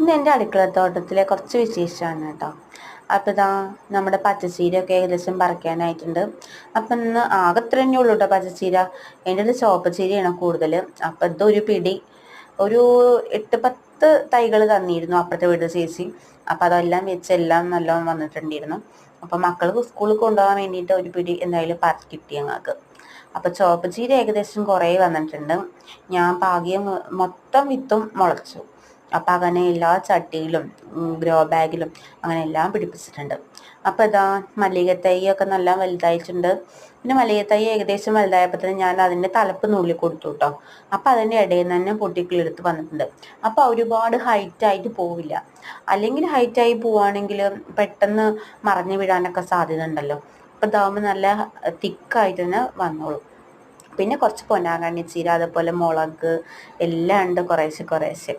ഇന്ന് എന്റെ അടുക്കളത്തോട്ടത്തിലെ കുറച്ച് വിശേഷമാണ് കേട്ടോ. അപ്പോൾ ഇതാ നമ്മുടെ പച്ചച്ചീരയൊക്കെ ഏകദേശം പറിക്കാനായിട്ടുണ്ട്. അപ്പം ഇന്ന് ആകെ ഇത്ര തന്നെ ഉള്ളൂ കേട്ടോ പച്ചച്ചീര. എന്റെ ഒരു ചുവപ്പ് ചീരയാണ് കൂടുതൽ അപ്പം ഇതൊരു പിടി ഒരു എട്ട് പത്ത് തൈകൾ തന്നിരുന്നു അപ്പുറത്തെ വീട് ചേച്ചി. അപ്പം അതെല്ലാം വെച്ച് എല്ലാം നല്ലോണം വന്നിട്ടുണ്ടായിരുന്നു. അപ്പം മക്കൾക്ക് സ്കൂളിൽ കൊണ്ടുപോകാൻ വേണ്ടിയിട്ട് ഒരു പിടി എന്തായാലും പറിച്ച് കിട്ടി ഞങ്ങൾക്ക്. അപ്പോൾ ചുവപ്പ് ചീര ഏകദേശം കുറേ വന്നിട്ടുണ്ട്. ഞാൻ പാകിയ മൊത്തം വിത്തും മുളച്ചു. അപ്പം അങ്ങനെ എല്ലാ ചട്ടിയിലും ഗ്രോ ബാഗിലും അങ്ങനെ എല്ലാം പിടിപ്പിച്ചിട്ടുണ്ട്. അപ്പം ഇതാ മല്ലിക ഒക്കെ നല്ല വലുതായിട്ടുണ്ട്. പിന്നെ മല്ലിക മല്ലികത്തൈ ഏകദേശം വലുതായപ്പോൾ തന്നെ ഞാൻ അതിന്റെ തലപ്പ് നുള്ളി കൊടുത്തു കേട്ടോ അപ്പം അതിന്റെ ഇടയിൽ നിന്ന് തന്നെ പൊട്ടിക്കിളെടുത്ത് വന്നിട്ടുണ്ട്. അപ്പോൾ ഒരുപാട് ഹൈറ്റായിട്ട് പോവില്ല. അല്ലെങ്കിൽ ഹൈറ്റായി പോവുകയാണെങ്കിൽ പെട്ടെന്ന് മറഞ്ഞു വീഴാനൊക്കെ സാധ്യത ഉണ്ടല്ലോ. അപ്പം ഇതാവുമ്പോൾ നല്ല തിക്കായിട്ട് തന്നെ വന്നോളൂ. പിന്നെ കുറച്ച് പൊന്നാങ്കണ്ണി ചീര അതുപോലെ മുളക് എല്ലാം ഉണ്ട് കുറേശ്ശെ കുറേശ്ശെ.